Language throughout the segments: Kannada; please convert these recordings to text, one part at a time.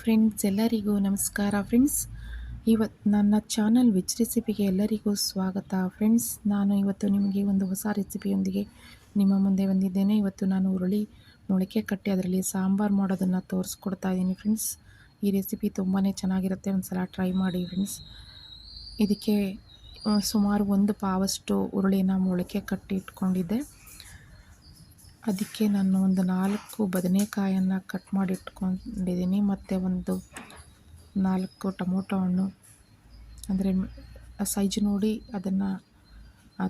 ಫ್ರೆಂಡ್ಸ್ ಎಲ್ಲರಿಗೂ ನಮಸ್ಕಾರ ಫ್ರೆಂಡ್ಸ್ ಇವತ್ತು ನನ್ನ ಚಾನಲ್ ವಿಚ್ ರೆಸಿಪಿಗೆ ಎಲ್ಲರಿಗೂ ಸ್ವಾಗತ. ಫ್ರೆಂಡ್ಸ್ ನಾನು ಇವತ್ತು ನಿಮಗೆ ಒಂದು ಹೊಸ ರೆಸಿಪಿಯೊಂದಿಗೆ ನಿಮ್ಮ ಮುಂದೆ ಬಂದಿದ್ದೇನೆ. ಇವತ್ತು ನಾನು ಹುರುಳಿ ಮೊಳಕೆ ಕಟ್ಟಿ, ಅದರಲ್ಲಿ ಸಾಂಬಾರು ಮಾಡೋದನ್ನು ತೋರಿಸ್ಕೊಡ್ತಾ ಇದ್ದೀನಿ ಫ್ರೆಂಡ್ಸ್ ಈ ರೆಸಿಪಿ ತುಂಬಾ ಚೆನ್ನಾಗಿರುತ್ತೆ. ಒಂದು ಸಲ ಟ್ರೈ ಮಾಡಿ ಫ್ರೆಂಡ್ಸ್ ಇದಕ್ಕೆ ಸುಮಾರು ಒಂದು ಪಾವಷ್ಟು ಹುರುಳಿನ ಮೊಳಕೆ ಕಟ್ಟಿ ಇಟ್ಕೊಂಡಿದ್ದೆ. ಅದಕ್ಕೆ ನಾನು ಒಂದು ನಾಲ್ಕು ಬದನೆಕಾಯನ್ನು ಕಟ್ ಮಾಡಿ ಇಟ್ಕೊಂಡಿದ್ದೀನಿ. ಮತ್ತು ಒಂದು ನಾಲ್ಕು ಟೊಮೊಟೊ ಹಣ್ಣು ಅಂದರೆ ಸೈಜ್ ನೋಡಿ ಅದನ್ನು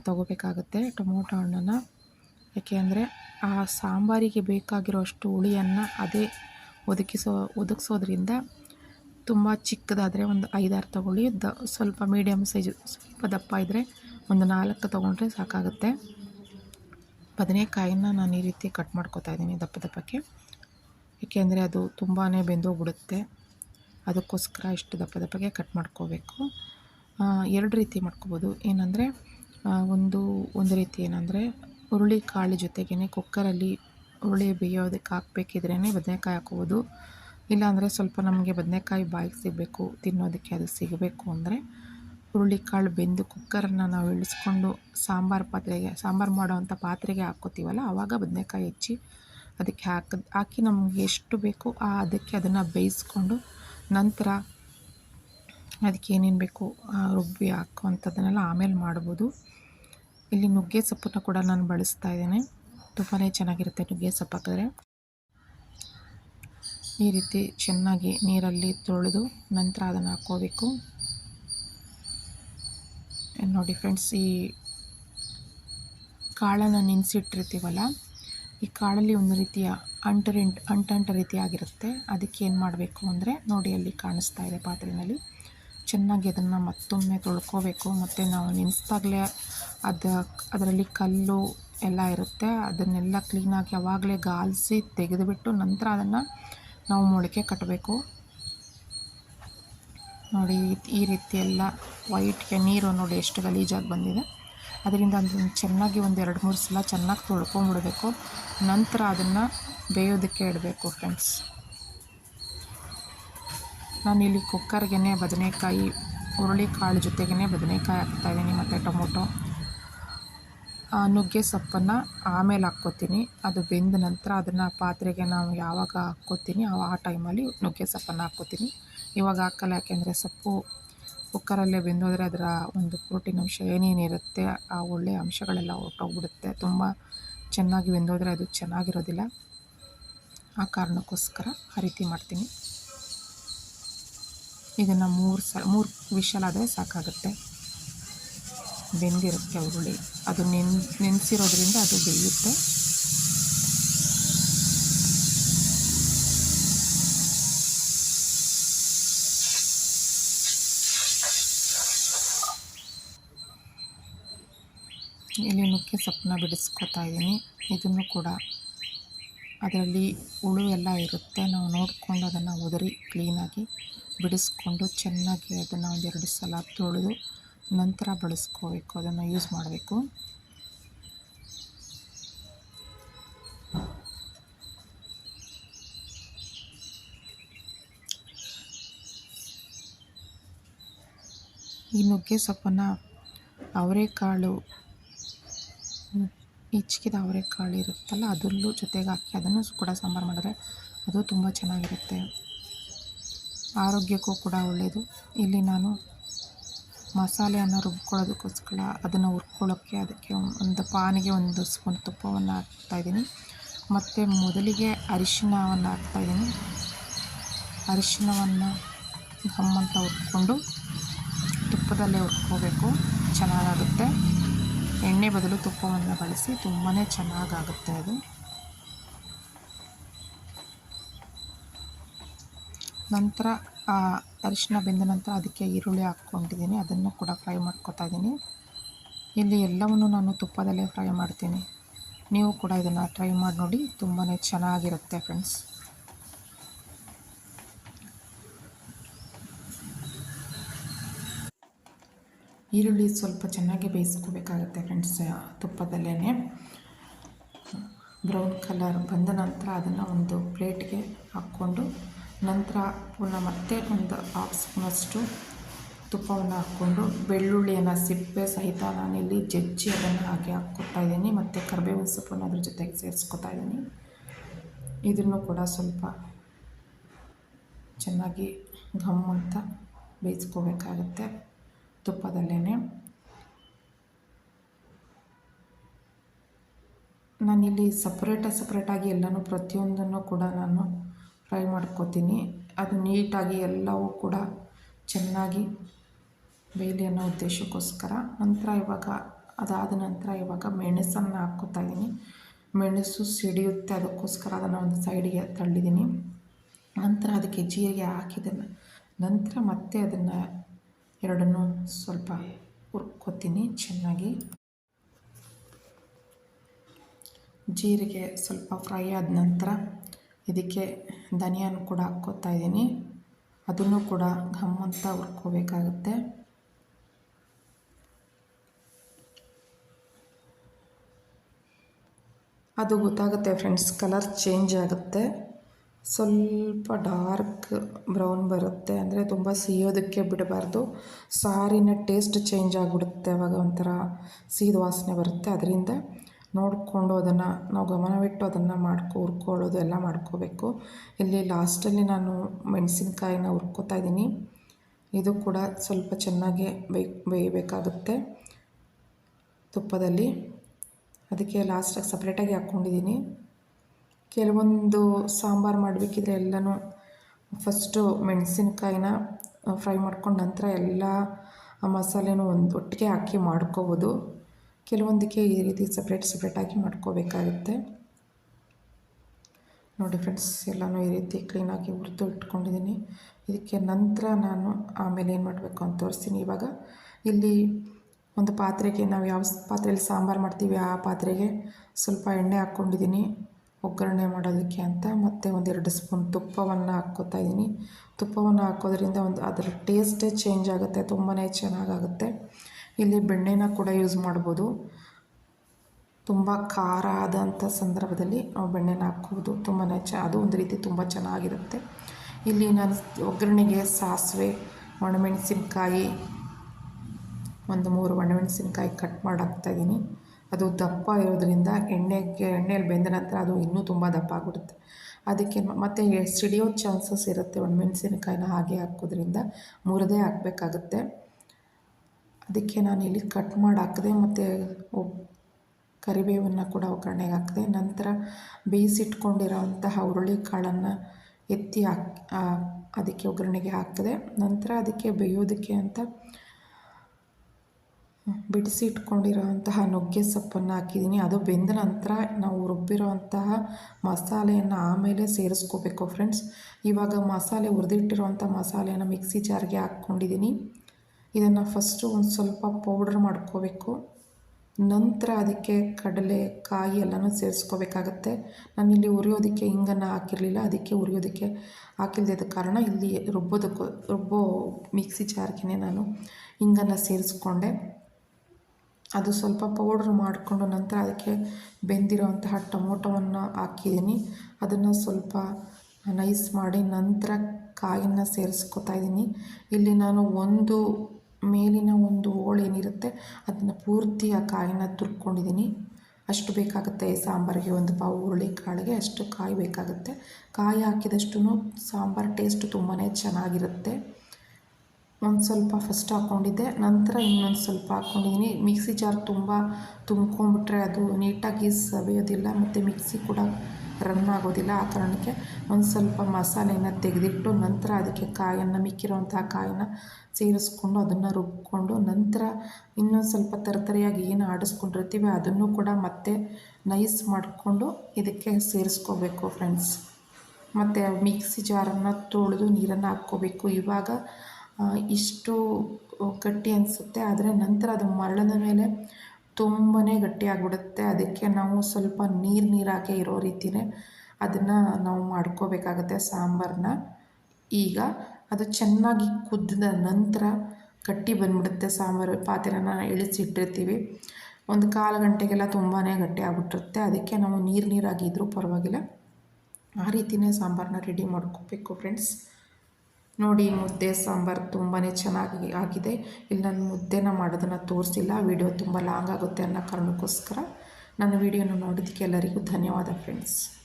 ತಗೋಬೇಕಾಗುತ್ತೆ ಟೊಮೊಟೊ ಹಣ್ಣನ್ನು ಯಾಕೆ ಅಂದರೆ ಆ ಸಾಂಬಾರಿಗೆ ಬೇಕಾಗಿರೋ ಅಷ್ಟು ಹುಳಿಯನ್ನು ಅದೇ ಒದಗಿಸೋ, ಒದಗಿಸೋದ್ರಿಂದ ತುಂಬ ಚಿಕ್ಕದಾದರೆ ಒಂದು ಐದಾರು ತಗೊಳ್ಳಿ. ದ, ಸ್ವಲ್ಪ ಮೀಡಿಯಮ್ ಸೈಜು ಸ್ವಲ್ಪ ದಪ್ಪ ಇದ್ದರೆ ಒಂದು ನಾಲ್ಕು ತೊಗೊಂಡ್ರೆ ಸಾಕಾಗುತ್ತೆ. ಬದನೆಕಾಯಿನ ನಾನು ಈ ರೀತಿ ಕಟ್ ಮಾಡ್ಕೊತಾ ಇದ್ದೀನಿ ದಪ್ಪ ದಪ್ಪಕ್ಕೆ. ಏಕೆಂದರೆ ಅದು ತುಂಬಾ ಬೆಂದೋಗ್ಬಿಡುತ್ತೆ. ಅದಕ್ಕೋಸ್ಕರ ಇಷ್ಟು ದಪ್ಪ ದಪ್ಪಗೆ ಕಟ್ ಮಾಡ್ಕೋಬೇಕು. ಎರಡು ರೀತಿ ಮಾಡ್ಕೋಬೋದು. ಏನಂದರೆ ಒಂದು ಒಂದು ರೀತಿ ಏನಂದರೆ, ಹುರುಳಿ ಕಾಳು ಜೊತೆಗೇ ಕುಕ್ಕರಲ್ಲಿ ಹುರುಳಿ ಬೇಯೋದಕ್ಕೆ ಹಾಕ್ಬೇಕಿದ್ರೇ ಬದನೆಕಾಯಿ ಹಾಕೋಬೋದು ಇಲ್ಲಾಂದರೆ ಸ್ವಲ್ಪ ನಮಗೆ ಬದನೆಕಾಯಿ ಬಾಯಿಗೆ ಸಿಗಬೇಕು, ತಿನ್ನೋದಕ್ಕೆ ಅದು ಸಿಗಬೇಕು ಅಂದರೆ ಹುರುಳಿಕಾಳು ಬೆಂದು ಕುಕ್ಕರನ್ನು ನಾವು ಇಳಿಸ್ಕೊಂಡು ಸಾಂಬಾರು ಪಾತ್ರೆಗೆ, ಸಾಂಬಾರು ಮಾಡೋವಂಥ ಪಾತ್ರೆಗೆ ಹಾಕ್ಕೋತೀವಲ್ಲ ಆವಾಗ ಬದನೆಕಾಯಿ ಹೆಚ್ಚಿ ಅದಕ್ಕೆ ಹಾಕಿ ಹಾಕಿ ನಮಗೆ ಎಷ್ಟು ಬೇಕೋ ಆ ಅದಕ್ಕೆ ಅದನ್ನು ಬೇಯಿಸ್ಕೊಂಡು ನಂತರ ಅದಕ್ಕೆ ಏನೇನು ಬೇಕು ರುಬ್ಬಿ ಹಾಕುವಂಥದ್ದನ್ನೆಲ್ಲ ಆಮೇಲೆ ಮಾಡ್ಬೋದು. ಇಲ್ಲಿ ನುಗ್ಗೆ ಸೊಪ್ಪನ್ನು ಕೂಡ ನಾನು ಬಳಸ್ತಾ ಇದ್ದೇನೆ. ತುಂಬಾ ಚೆನ್ನಾಗಿರುತ್ತೆ ನುಗ್ಗೆ ಸೊಪ್ಪು ಹಾಕಿದ್ರೆ. ಈ ರೀತಿ ಚೆನ್ನಾಗಿ ನೀರಲ್ಲಿ ತೊಳೆದು ನಂತರ ಅದನ್ನು ಹಾಕ್ಕೋಬೇಕು. ನೋಡಿ ಫ್ರೆಂಡ್ಸ್ ಈ ಕಾಳನ್ನು ನೆನೆಸಿಟ್ಟಿರ್ತೀವಲ್ಲ, ಈ ಕಾಳಲ್ಲಿ ಒಂದು ರೀತಿಯ ಅಂಟರಿಂಟ್ ಅಂಟಂಟ ರೀತಿ ಆಗಿರುತ್ತೆ ಅದಕ್ಕೆ ಏನು ಮಾಡಬೇಕು ಅಂದರೆ, ನೋಡಿ ಅಲ್ಲಿ ಕಾಣಿಸ್ತಾ ಇದೆ ಪಾತ್ರೆಯಲ್ಲಿ ಚೆನ್ನಾಗಿ ಅದನ್ನು ಮತ್ತೊಮ್ಮೆ ತೊಳ್ಕೋಬೇಕು. ಮತ್ತು ನಾವು ನೆನೆಸ್ದಾಗಲೇ ಅದು, ಅದರಲ್ಲಿ ಕಲ್ಲು ಎಲ್ಲ ಇರುತ್ತೆ. ಅದನ್ನೆಲ್ಲ ಕ್ಲೀನಾಗಿ ಯಾವಾಗಲೇ ಗಾಲಿಸಿ ತೆಗೆದುಬಿಟ್ಟು ನಂತರ ಅದನ್ನು ನಾವು ಮೊಳಕೆ ಕಟ್ಟಬೇಕು ನೋಡಿ, ಈ ರೀತಿ ಎಲ್ಲ ವೈಟ್ಗೆ ನೀರು ನೋಡಿ ಎಷ್ಟು ಗಲೀಜಾಗಿ ಬಂದಿದೆ. ಅದರಿಂದ ಅದನ್ನು ಚೆನ್ನಾಗಿ ಒಂದು ಎರಡು ಮೂರು ಸಲ ಚೆನ್ನಾಗಿ ತೊಳ್ಕೊಂಬಿಡಬೇಕು. ನಂತರ ಅದನ್ನು ಬೇಯೋದಕ್ಕೆ ಇಡಬೇಕು ಫ್ರೆಂಡ್ಸ್ ನಾನು ಇಲ್ಲಿ ಕುಕ್ಕರ್ಗೆ ಬದನೆಕಾಯಿ ಹುರುಳಿ ಕಾಳು ಜೊತೆಗೇ ಬದನೆಕಾಯಿ ಹಾಕ್ತಾಯಿದ್ದೀನಿ ಮತ್ತು ಟೊಮೊಟೊ. ನುಗ್ಗೆ ಸೊಪ್ಪನ್ನು ಆಮೇಲೆ ಹಾಕ್ಕೋತೀನಿ. ಅದು ಬೆಂದ ನಂತರ ಅದನ್ನು ಪಾತ್ರೆಗೆ ನಾವು ಯಾವಾಗ ಹಾಕ್ಕೋತೀನಿ, ಆ ಟೈಮಲ್ಲಿ ನುಗ್ಗೆ ಸೊಪ್ಪನ್ನು ಹಾಕ್ಕೋತೀನಿ. ಇವಾಗ ಹಾಕಲ್ಲ, ಯಾಕೆಂದರೆ ಸೊಪ್ಪು, ಕುಕ್ಕರಲ್ಲೇ ಬೆಂದೋದ್ರೆ ಅದರ ಒಂದು ಪ್ರೋಟೀನ್ ಅಂಶ ಏನೇನಿರುತ್ತೆ ಆ ಒಳ್ಳೆಯ ಅಂಶಗಳೆಲ್ಲ ಹೊರ್ಟೋಗ್ಬಿಡುತ್ತೆ. ತುಂಬ ಚೆನ್ನಾಗಿ ಬೆಂದೋದ್ರೆ ಅದು ಚೆನ್ನಾಗಿರೋದಿಲ್ಲ. ಆ ಕಾರಣಕ್ಕೋಸ್ಕರ ಆ ರೀತಿ ಮಾಡ್ತೀನಿ. ಇದನ್ನು ಮೂರು ಸ, ಮೂರು ವಿಷಲಾದರೆ ಸಾಕಾಗುತ್ತೆ. ಬೆಂದಿರುತ್ತೆ ಹುರುಳಿ ಅದು ನೆನ್, ನೆನೆಸಿರೋದ್ರಿಂದ ಅದು ಬೇಯುತ್ತೆ. ಇಲ್ಲಿ ನುಗ್ಗೆ ಸೊಪ್ಪನ್ನ ಬಿಡಿಸ್ಕೊತಾ ಇದ್ದೀನಿ. ಇದನ್ನು ಕೂಡ ಅದರಲ್ಲಿ ಹುಳು ಎಲ್ಲ ಇರುತ್ತೆ. ನಾವು ನೋಡಿಕೊಂಡು ಅದನ್ನು ಉದರಿ ಕ್ಲೀನಾಗಿ ಬಿಡಿಸ್ಕೊಂಡು ಚೆನ್ನಾಗಿ ಅದನ್ನು ಒಂದೆರಡು ಸಲ ತೊಳೆದು ನಂತರ ಬಳಸ್ಕೋಬೇಕು. ಅದನ್ನು ಯೂಸ್ ಮಾಡಬೇಕು. ಈ ನುಗ್ಗೆ ಸೊಪ್ಪನ್ನು ಅವರೆಕಾಳು ಹಿಚ್ಕಿದ ಅವರೆಕಾಳು ಇರುತ್ತಲ್ಲ, ಅದರಲ್ಲೂ ಜೊತೆಗೆ ಹಾಕಿ ಅದನ್ನು ಕೂಡ ಸಾಂಬಾರು ಮಾಡಿದ್ರೆ ಅದು ತುಂಬ ಚೆನ್ನಾಗಿರುತ್ತೆ. ಆರೋಗ್ಯಕ್ಕೂ ಕೂಡ ಒಳ್ಳೆಯದು ಇಲ್ಲಿ ನಾನು ಮಸಾಲೆಯನ್ನು ರುಬ್ಕೊಳ್ಳೋದಕ್ಕೋಸ್ಕರ ಅದನ್ನು ಹುರ್ಕೊಳ್ಳೋಕ್ಕೆ ಅದಕ್ಕೆ ಒಂದು ಪಾನಿಗೆ ಒಂದು ಸ್ಪೂನ್ ತುಪ್ಪವನ್ನು ಹಾಕ್ತಾಯಿದ್ದೀನಿ ಮತ್ತು ಮೊದಲಿಗೆ ಅರಿಶಿಣವನ್ನು ಹಾಕ್ತಾಯಿದ್ದೀನಿ ಅರಿಶಿಣವನ್ನು ಗಮ್ಮಂತ ಹುರ್ಕೊಂಡು ತುಪ್ಪದಲ್ಲೇ ಹುರ್ಕೋಬೇಕು. ಚೆನ್ನಾಗಾಗುತ್ತೆ. ಎಣ್ಣೆ ಬದಲು ತುಪ್ಪವನ್ನು ಬಳಸಿ ತುಂಬಾ ಚೆನ್ನಾಗಾಗುತ್ತೆ ಅದು. ನಂತರ ಅರಿಶಿನ ಬೆಂದ ನಂತರ ಅದಕ್ಕೆ ಈರುಳ್ಳಿ ಹಾಕ್ಕೊಂಡಿದ್ದೀನಿ. ಅದನ್ನು ಕೂಡ ಫ್ರೈ ಮಾಡ್ಕೊತಾ ಇದ್ದೀನಿ. ಇಲ್ಲಿ ಎಲ್ಲವನ್ನು ನಾನು ತುಪ್ಪದಲ್ಲೇ ಫ್ರೈ ಮಾಡ್ತೀನಿ. ನೀವು ಕೂಡ ಇದನ್ನು ಟ್ರೈ ಮಾಡಿ ನೋಡಿ ತುಂಬಾ ಚೆನ್ನಾಗಿರುತ್ತೆ ಫ್ರೆಂಡ್ಸ್. ಈರುಳ್ಳಿ ಸ್ವಲ್ಪ ಚೆನ್ನಾಗಿ ಬೇಯಿಸ್ಕೋಬೇಕಾಗುತ್ತೆ ಫ್ರೆಂಡ್ಸ್ ತುಪ್ಪದಲ್ಲೇ ಬ್ರೌನ್ ಕಲರ್ ಬಂದ ನಂತರ ಅದನ್ನು ಒಂದು ಪ್ಲೇಟ್ಗೆ ಹಾಕ್ಕೊಂಡು ನಂತರ ಪುನಃ ಮತ್ತೆ ಒಂದು ಹಾಫ್ ಸ್ಪೂನಷ್ಟು ತುಪ್ಪವನ್ನು ಹಾಕ್ಕೊಂಡು ಬೆಳ್ಳುಳ್ಳಿಯನ್ನು ಸಿಪ್ಪೆ ಸಹಿತ ನಾನಿಲ್ಲಿ ಜಜ್ಜಿ ಅದನ್ನು ಹಾಗೆ ಹಾಕ್ಕೊತಾ ಇದ್ದೀನಿ ಮತ್ತು ಕರಿಬೇವಿನ ಸೊಪ್ಪನ್ನು ಅದ್ರ ಜೊತೆಗೆ ಸೇರಿಸ್ಕೊತಾ ಇದ್ದೀನಿ. ಇದನ್ನು ಕೂಡ ಸ್ವಲ್ಪ ಚೆನ್ನಾಗಿ ಘಮ್ ಅಂತ ಬೇಯಿಸ್ಕೋಬೇಕಾಗತ್ತೆ. ತುಪ್ಪದಲ್ಲೇ ನಾನಿಲ್ಲಿ ಸಪ್ರೇಟ ಸಪ್ರೇಟಾಗಿ ಎಲ್ಲನೂ ಪ್ರತಿಯೊಂದನ್ನು ಕೂಡ ನಾನು ಫ್ರೈ ಮಾಡ್ಕೋತೀನಿ. ಅದು ನೀಟಾಗಿ ಎಲ್ಲವೂ ಕೂಡ ಚೆನ್ನಾಗಿ ಬೇಯಲಿ ಅನ್ನೋ ಉದ್ದೇಶಕ್ಕೋಸ್ಕರ. ನಂತರ ಇವಾಗ, ಅದಾದ ನಂತರ ಇವಾಗ ಮೆಣಸನ್ನು ಹಾಕ್ಕೋತಾ ಇದ್ದೀನಿ. ಮೆಣಸು ಸಿಡಿಯುತ್ತೆ, ಅದಕ್ಕೋಸ್ಕರ ಅದನ್ನು ಒಂದು ಸೈಡಿಗೆ ತಳ್ಳಿದ್ದೀನಿ. ನಂತರ ಅದಕ್ಕೆ ಜೀರಿಗೆ ಹಾಕಿದ ನಂತರ ಮತ್ತೆ ಅದನ್ನು ಎರಡನ್ನೂ ಸ್ವಲ್ಪ ಹುರ್ಕೋತೀನಿ ಚೆನ್ನಾಗಿ. ಜೀರಿಗೆ ಸ್ವಲ್ಪ ಫ್ರೈ ಆದ ನಂತರ ಇದಕ್ಕೆ ಧನಿಯಾನು ಕೂಡ ಹಾಕ್ಕೋತಾ ಇದ್ದೀನಿ. ಅದನ್ನು ಕೂಡ ಘಮ್ ಅಂತ ಹುರ್ಕೋಬೇಕಾಗುತ್ತೆ. ಅದು ಗೊತ್ತಾಗುತ್ತೆ ಫ್ರೆಂಡ್ಸ್, ಕಲರ್ ಚೇಂಜ್ ಆಗುತ್ತೆ. ಸ್ವಲ್ಪ ಡಾರ್ಕ್ ಬ್ರೌನ್ ಬರುತ್ತೆ ಅಂದರೆ ತುಂಬ ಸೀಯೋದಕ್ಕೆ ಬಿಡಬಾರ್ದು. ಸಾರಿನ ಟೇಸ್ಟ್ ಚೇಂಜ್ ಆಗಿಬಿಡುತ್ತೆ, ಅವಾಗ ಒಂಥರ ಸೀದ ವಾಸನೆ ಬರುತ್ತೆ. ಅದರಿಂದ ನೋಡಿಕೊಂಡು ಅದನ್ನು, ನಾವು ಗಮನವಿಟ್ಟು ಅದನ್ನು ಮಾಡ್ಕೊ, ಹುರ್ಕೊಳ್ಳೋದು ಎಲ್ಲ ಮಾಡ್ಕೋಬೇಕು. ಇಲ್ಲಿ ಲಾಸ್ಟಲ್ಲಿ ನಾನು ಮೆಣಸಿನ್ಕಾಯಿನ ಹುರ್ಕೋತಾ ಇದ್ದೀನಿ. ಇದು ಕೂಡ ಸ್ವಲ್ಪ ಚೆನ್ನಾಗಿ ಬೇಯ್, ಬೇಯಬೇಕಾಗುತ್ತೆ ತುಪ್ಪದಲ್ಲಿ. ಅದಕ್ಕೆ ಲಾಸ್ಟಾಗಿ ಸಪ್ರೇಟಾಗಿ ಹಾಕ್ಕೊಂಡಿದ್ದೀನಿ. ಕೆಲವೊಂದು ಸಾಂಬಾರು ಮಾಡಬೇಕಿದ್ರೆ ಎಲ್ಲನೂ ಫಸ್ಟು ಮೆಣಸಿನ್ಕಾಯಿನ ಫ್ರೈ ಮಾಡ್ಕೊಂಡು ನಂತರ ಎಲ್ಲ ಮಸಾಲೆನೂ ಒಂದು ಒಟ್ಟಿಗೆ ಹಾಕಿ ಮಾಡ್ಕೋಬೋದು. ಕೆಲವೊಂದಕ್ಕೆ ಈ ರೀತಿ ಸಪ್ರೇಟ್ ಸಪ್ರೇಟಾಗಿ ಮಾಡ್ಕೋಬೇಕಾಗುತ್ತೆ. ನೋಡಿ ಫ್ರೆಂಡ್ಸ್ ಎಲ್ಲನೂ ಈ ರೀತಿ ಕ್ಲೀನಾಗಿ ಹುರಿದು ಇಟ್ಕೊಂಡಿದ್ದೀನಿ ಇದಕ್ಕೆ ನಂತರ ನಾನು ಆಮೇಲೆ ಏನು ಮಾಡಬೇಕು ಅಂತ ತೋರಿಸ್ತೀನಿ. ಇವಾಗ ಇಲ್ಲಿ ಒಂದು ಪಾತ್ರೆಗೆ ನಾವು ಯಾವ ಪಾತ್ರೆಯಲ್ಲಿ ಸಾಂಬಾರು ಮಾಡ್ತೀವಿ ಆ ಪಾತ್ರೆಗೆ ಸ್ವಲ್ಪ ಎಣ್ಣೆ ಹಾಕ್ಕೊಂಡಿದ್ದೀನಿ ಒಗ್ಗರಣೆ ಮಾಡೋದಕ್ಕೆ ಅಂತ ಮತ್ತು ಒಂದೆರಡು ಸ್ಪೂನ್ ತುಪ್ಪವನ್ನು ಹಾಕ್ಕೋತಾ ಇದ್ದೀನಿ. ತುಪ್ಪವನ್ನು ಹಾಕೋದ್ರಿಂದ ಒಂದು ಅದರ ಟೇಸ್ಟೇ ಚೇಂಜ್ ಆಗುತ್ತೆ ತುಂಬಾ ಚೆನ್ನಾಗಾಗುತ್ತೆ. ಇಲ್ಲಿ ಬೆಣ್ಣೆನ ಕೂಡ ಯೂಸ್ ಮಾಡ್ಬೋದು. ತುಂಬ ಖಾರ ಆದಂಥ ಸಂದರ್ಭದಲ್ಲಿ ನಾವು ಬೆಣ್ಣೆನ ಹಾಕ್ಬೋದು. ತುಂಬಾ ಚ, ಅದು ಒಂದು ರೀತಿ ತುಂಬ ಚೆನ್ನಾಗಿರುತ್ತೆ. ಇಲ್ಲಿ ನಾನು ಒಗ್ಗರಣೆಗೆ ಸಾಸಿವೆ, ಒಣಮೆಣಸಿನ್ಕಾಯಿ, ಒಂದು ಮೂರು ಒಣಮೆಣಸಿನ್ಕಾಯಿ ಕಟ್ ಮಾಡಿ ಹಾಕ್ತಾಯಿದ್ದೀನಿ ಅದು ದಪ್ಪ ಇರೋದ್ರಿಂದ ಎಣ್ಣೆಗೆ ಎಣ್ಣೆಯಲ್ಲಿ ಬೆಂದ ನಂತರ ಅದು ಇನ್ನೂ ತುಂಬ ದಪ್ಪ ಆಗಿಬಿಡುತ್ತೆ. ಅದಕ್ಕೆ ಮತ್ತು ಸಿಡಿಯೋ ಚಾನ್ಸಸ್ ಇರುತ್ತೆ ಒಣಮೆಣಸಿನ್ಕಾಯಿನ ಹಾಗೆ ಹಾಕೋದ್ರಿಂದ ಮುರಿದೇ ಹಾಕಬೇಕಾಗುತ್ತೆ. ಅದಕ್ಕೆ ನಾನು ಇಲ್ಲಿ ಕಟ್ ಮಾಡಿ ಹಾಕಿದೆ ಮತ್ತು ಕರಿಬೇವನ್ನು ಕೂಡ ಒಗ್ಗರಣೆಗೆ ಹಾಕಿದೆ. ನಂತರ ಬೇಯಿಸಿಟ್ಕೊಂಡಿರೋಂತಹ ಹುರುಳಿ ಕಾಳನ್ನು ಎತ್ತಿ ಹಾಕಿ ಅದಕ್ಕೆ ಒಗ್ಗರಣೆಗೆ ಹಾಕಿದೆ. ನಂತರ ಅದಕ್ಕೆ ಬೇಯೋದಕ್ಕೆ ಅಂತ ಬಿಡಿಸಿ ಇಟ್ಕೊಂಡಿರೋಂತಹ ನುಗ್ಗೆ ಸೊಪ್ಪನ್ನು ಹಾಕಿದ್ದೀನಿ. ಅದು ಬೆಂದ ನಂತರ ನಾವು ರುಬ್ಬಿರೋಂತಹ ಮಸಾಲೆಯನ್ನು ಆಮೇಲೆ ಸೇರಿಸ್ಕೋಬೇಕು ಫ್ರೆಂಡ್ಸ್ ಇವಾಗ ಮಸಾಲೆ ಹುರಿದಿಟ್ಟಿರೋಂಥ ಮಸಾಲೆಯನ್ನು ಮಿಕ್ಸಿ ಜಾರ್ಗೆ ಹಾಕ್ಕೊಂಡಿದ್ದೀನಿ. ಇದನ್ನು ಫಸ್ಟು ಒಂದು ಸ್ವಲ್ಪ ಪೌಡ್ರ್ ಮಾಡ್ಕೋಬೇಕು. ನಂತರ ಅದಕ್ಕೆ ಕಡಲೆ, ಕಾಯಿ ಎಲ್ಲನೂ ಸೇರಿಸ್ಕೋಬೇಕಾಗತ್ತೆ. ನಾನಿಲ್ಲಿ ಉರಿಯೋದಕ್ಕೆ ಹಿಂಗನ್ನು ಹಾಕಿರಲಿಲ್ಲ. ಅದಕ್ಕೆ ಉರಿಯೋದಕ್ಕೆ ಹಾಕಿಲ್ದಿದ್ದ ಕಾರಣ ಇಲ್ಲಿ ರುಬ್ಬೋದಕ್ಕೂ, ರುಬ್ಬೋ ಮಿಕ್ಸಿ ಜಾರ್ಗೆ ನಾನು ಹಿಂಗನ್ನು ಸೇರಿಸ್ಕೊಂಡೆ. ಅದು ಸ್ವಲ್ಪ ಪೌಡ್ರ್ ಮಾಡಿಕೊಂಡು ನಂತರ ಅದಕ್ಕೆ ಬೆಂದಿರೋಂತಹ ಟೊಮೊಟೊವನ್ನು ಹಾಕಿದ್ದೀನಿ. ಅದನ್ನು ಸ್ವಲ್ಪ ನೈಸ್ ಮಾಡಿ ನಂತರ ಕಾಯಿನ ಸೇರಿಸ್ಕೊತಾ ಇದ್ದೀನಿ. ಇಲ್ಲಿ ನಾನು ಒಂದು, ಮೇಲಿನ ಒಂದು ಹೋಳು ಏನಿರುತ್ತೆ ಅದನ್ನು ಪೂರ್ತಿ ಆ ಕಾಯಿನ ತುರ್ಕೊಂಡಿದ್ದೀನಿ. ಅಷ್ಟು ಬೇಕಾಗುತ್ತೆ ಸಾಂಬಾರಿಗೆ, ಒಂದು ಪಾವು ಹುರುಳಿ ಕಾಳಿಗೆ ಅಷ್ಟು ಕಾಯಿ ಬೇಕಾಗುತ್ತೆ. ಕಾಯಿ ಹಾಕಿದಷ್ಟು ಸಾಂಬಾರು ಟೇಸ್ಟ್ ತುಂಬಾ ಚೆನ್ನಾಗಿರುತ್ತೆ. ಒಂದು ಸ್ವಲ್ಪ ಫಸ್ಟ್ ಹಾಕ್ಕೊಂಡಿದ್ದೆ ನಂತರ ಇನ್ನೊಂದು ಸ್ವಲ್ಪ ಹಾಕ್ಕೊಂಡಿದ್ದೀನಿ ಮಿಕ್ಸಿ ಜಾರ್ ತುಂಬ ತುಂಬ್ಕೊಂಡ್ಬಿಟ್ರೆ ಅದು ನೀಟಾಗಿ ಸವಿಯೋದಿಲ್ಲ, ಮತ್ತು ಮಿಕ್ಸಿ ಕೂಡ ರನ್ ಆಗೋದಿಲ್ಲ ಆ ಕಾರಣಕ್ಕೆ ಒಂದು ಸ್ವಲ್ಪ ಮಸಾಲೆನ ತೆಗೆದಿಟ್ಟು ನಂತರ ಅದಕ್ಕೆ ಕಾಯನ್ನು ಮಿಕ್ಕಿರೋಂಥ ಕಾಯನ್ನು ಸೇರಿಸ್ಕೊಂಡು ಅದನ್ನು ರುಬ್ಕೊಂಡು ನಂತರ ಇನ್ನೊಂದು ಸ್ವಲ್ಪ ತರತರಿಯಾಗಿ ಏನು ಆಡಿಸ್ಕೊಂಡಿರ್ತೀವಿ ಅದನ್ನು ಕೂಡ ಮತ್ತೆ ನೈಸ್ ಮಾಡಿಕೊಂಡು ಇದಕ್ಕೆ ಸೇರಿಸ್ಕೋಬೇಕು ಫ್ರೆಂಡ್ಸ್ ಮತ್ತು ಮಿಕ್ಸಿ ಜಾರನ್ನು ತೊಳೆದು ನೀರನ್ನು ಹಾಕ್ಕೋಬೇಕು. ಇವಾಗ ಇಷ್ಟು ಗಟ್ಟಿ ಅನಿಸುತ್ತೆ. ಆದರೆ ನಂತರ ಅದು ಮರಳಿದ ಮೇಲೆ ತುಂಬಾ ಗಟ್ಟಿಯಾಗ್ಬಿಡುತ್ತೆ ಅದಕ್ಕೆ ನಾವು ಸ್ವಲ್ಪ ನೀರು ನೀರಾಗೆ ಇರೋ ರೀತಿಯೇ ಅದನ್ನು ನಾವು ಮಾಡ್ಕೋಬೇಕಾಗತ್ತೆ ಸಾಂಬಾರನ್ನ ಈಗ ಅದು ಚೆನ್ನಾಗಿ ಕುದ್ದ ನಂತರ ಗಟ್ಟಿ ಬಂದ್ಬಿಡುತ್ತೆ ಸಾಂಬಾರು. ಪಾತ್ರೆನ ಇಳಿಸಿಟ್ಟಿರ್ತೀವಿ. ಒಂದು ಕಾಲು ಗಂಟೆಗೆಲ್ಲ ತುಂಬಾ ಗಟ್ಟಿ ಆಗ್ಬಿಟ್ಟಿರುತ್ತೆ. ಅದಕ್ಕೆ ನಾವು ನೀರು ನೀರಾಗಿದ್ದರೂ ಪರವಾಗಿಲ್ಲ. ಆ ರೀತಿಯೇ ಸಾಂಬಾರನ್ನ ರೆಡಿ ಮಾಡ್ಕೋಬೇಕು ಫ್ರೆಂಡ್ಸ್ ನೋಡಿ, ಮುದ್ದೆ ಸಾಂಬಾರು ತುಂಬಾ ಚೆನ್ನಾಗಿ ಆಗಿದೆ. ಇಲ್ಲಿ ನಾನು ಮುದ್ದೆನ ಮಾಡೋದನ್ನು ತೋರಿಸಿಲ್ಲ. ವಿಡಿಯೋ ತುಂಬ ಲಾಂಗ್ ಆಗುತ್ತೆ ಅನ್ನೋ ಕಾರಣಕ್ಕೋಸ್ಕರ. ನನ್ನ ವಿಡಿಯೋನ ನೋಡಿದ್ದಕ್ಕೆ ಎಲ್ಲರಿಗೂ ಧನ್ಯವಾದ, ಫ್ರೆಂಡ್ಸ್.